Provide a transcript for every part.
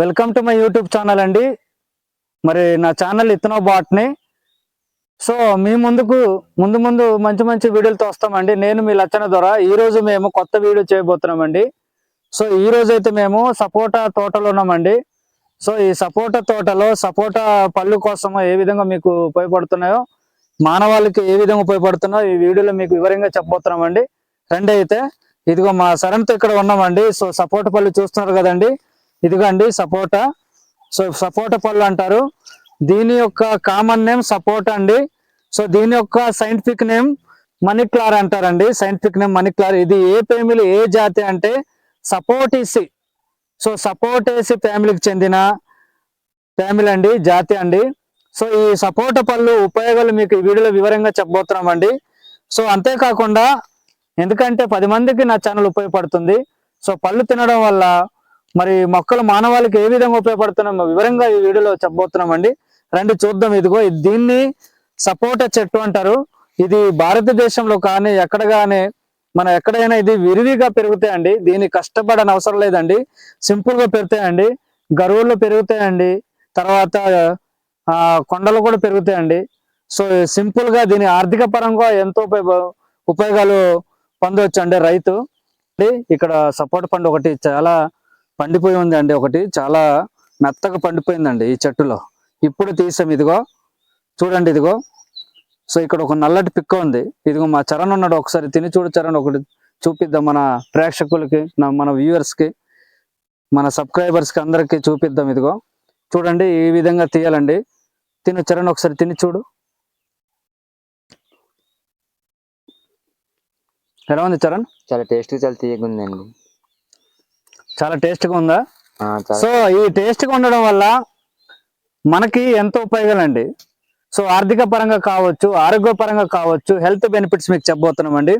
Welcome to my YouTube channel అండి. మరి నా ఛానల్ ఇతనో బాట్ని. సో మీ ముందుకు ముందు ముందు మంచి మంచి వీడియోలతో వస్తామండి. నేను మీ లచ్చన ద్వారా ఈ రోజు మేము కొత్త వీడియో చేయబోతున్నామండి. సో ఈ రోజు అయితే మేము సపోటా తోటలో ఉన్నామండి. సో ఈ సపోటా తోటలో సపోటా పళ్ళు కోసం ఏ విధంగా మీకు ఉపయోగపడుతున్నాయో మానవాళికి ఏ విధంగా ఉపయోగపడుతున్నాయో ఈ వీడియోలో మీకు వివరంగా చెప్పబోతున్నామండి. రండి అయితే. ఇదిగో మా సరంతో ఇక్కడ ఉన్నామండి. సో సపోటా పళ్ళు చూస్తున్నారు కదండి. ఇదిగోండి సపోటా. సో సపోటా పళ్ళు అంటారు. దీని యొక్క కామన్ నేమ్ సపోటా అండి. సో దీని యొక్క సైంటిఫిక్ నేమ్ మనీ క్లార్ అంటారండి. Scientific name మణిక్లార్. క్లార్ ఇది ఏ ఫ్యామిలీ ఏ జాతి అంటే సపోటీసి. సో సపోటేసి ఫ్యామిలీకి చెందిన ఫ్యామిలీ అండి జాతి అండి. సో ఈ సపోటా పళ్ళు ఉపయోగాలు మీకు ఈ వీడియోలో వివరంగా చెప్పబోతున్నామండి. సో అంతేకాకుండా ఎందుకంటే పది మందికి నా ఛానల్ ఉపయోగపడుతుంది. సో పళ్ళు తినడం వల్ల మరి మొక్కలు మానవాళికి ఏ విధంగా ఉపయోగపడుతున్నామో వివరంగా ఈ వీడియోలో చెప్పబోతున్నామండి. రండి చూద్దాం ఇదిగో ఇది- దీన్ని సపోటా చెట్టు అంటారు. ఇది భారతదేశంలో కానీ ఎక్కడ కానీ మనం ఎక్కడైనా ఇది విరివిగా పెరుగుతాయండి. దీన్ని కష్టపడని అవసరం లేదండి. సింపుల్గా పెరుగుతాయండి. గరువుల్లో పెరుగుతాయండి. తర్వాత ఆ కొండలు కూడా పెరుగుతాయండి. సో సింపుల్గా దీని ఆర్థిక పరంగా ఎంతో ఉపయోగ ఉపయోగాలు పొందవచ్చు అండి రైతు. ఇక్కడ సపోర్ట్ పండు ఒకటి చాలా పండిపోయి ఉంది అండి ఒకటి. చాలా మెత్తగా పండిపోయిందండి ఈ చెట్టులో. ఇప్పుడు తీసాం ఇదిగో. చూడండి ఇదిగో. సో ఇక్కడ ఒక నల్లటి పిక్క ఉంది. ఇదిగో మా చరణ్ ఉన్నాడు. ఒకసారి తిని చూడు చరణ్. ఒకటి చూపిద్దాం మన ప్రేక్షకులకి నా- మన వ్యూవర్స్కి మన సబ్స్క్రైబర్స్కి కి అందరికి చూపిద్దాం ఇదిగో. చూడండి ఈ విధంగా తీయాలండి. తిను చరణ్ ఒకసారి తిని చూడు. ఎలా ఉంది చరణ్? చాలా టేస్ట్ చాలా తీయగా ఉందండి చాలా టేస్ట్గా ఉందా సో ఈ టేస్ట్గా ఉండడం వల్ల మనకి ఎంతో ఉపయోగాలండి. సో ఆర్థిక పరంగా కావచ్చు ఆరోగ్య పరంగా కావచ్చు హెల్త్ బెనిఫిట్స్ మీకు చెప్పబోతున్నామండి.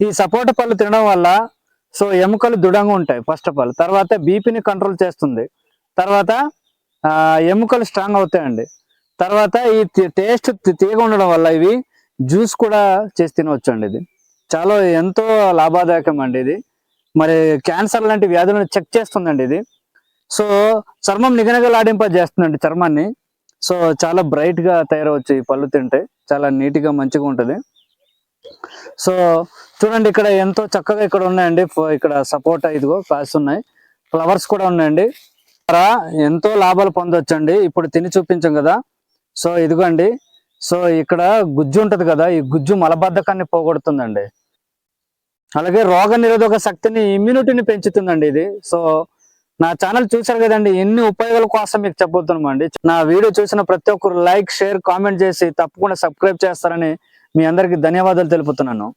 ఈ సపోటా పళ్ళు తినడం వల్ల సో ఎముకలు దృఢంగా ఉంటాయి ఫస్ట్ ఆఫ్ ఆల్. తర్వాత బీపీని కంట్రోల్ చేస్తుంది. తర్వాత ఆ, ఎముకలు స్ట్రాంగ్ అవుతాయండి. తర్వాత ఈ టేస్ట్ తీగ ఉండడం వల్ల ఇవి జ్యూస్ కూడా చేసి తినవచ్చు అండి ఇది. చాలా ఎంతో లాభదాయకం అండి ఇది. మరి క్యాన్సర్ లాంటి వ్యాధులను చెక్ చేస్తుందండి ఇది. సో చర్మం నిగనగలాడింప చేస్తుందండి చర్మాన్ని. సో చాలా బ్రైట్గా తయారవచ్చు ఈ పళ్ళు తింటే. చాలా నీట్గా మంచిగా ఉంటది. సో చూడండి ఇక్కడ ఎంతో చక్కగా ఇక్కడ ఉన్నాయండి. ఇక్కడ సపోటా ఇదిగో కాస్తున్నాయి ఫ్లవర్స్ కూడా ఉన్నాయండి. ఎంతో లాభాలు పొందొచ్చండి. ఇప్పుడు తిని చూపించాం కదా. సో ఇదిగోండి. సో ఇక్కడ గుజ్జు ఉంటుంది కదా. ఈ గుజ్జు మలబద్ధకాన్ని పోగొడుతుందండి. అలాగే రోగ నిరోధక శక్తిని ఇమ్యూనిటీని పెంచుతుందండి ఇది. సో నా ఛానల్ చూసారు కదండి ఎన్ని ఉపయోగాల కోసం మీకు చెప్పబోతున్నామండి నా వీడియో చూసిన ప్రతి ఒక్కరు లైక్ షేర్ కామెంట్ చేసి తప్పకుండా సబ్స్క్రైబ్ చేస్తారని మీ అందరికి ధన్యవాదాలు తెలుపుతున్నాను.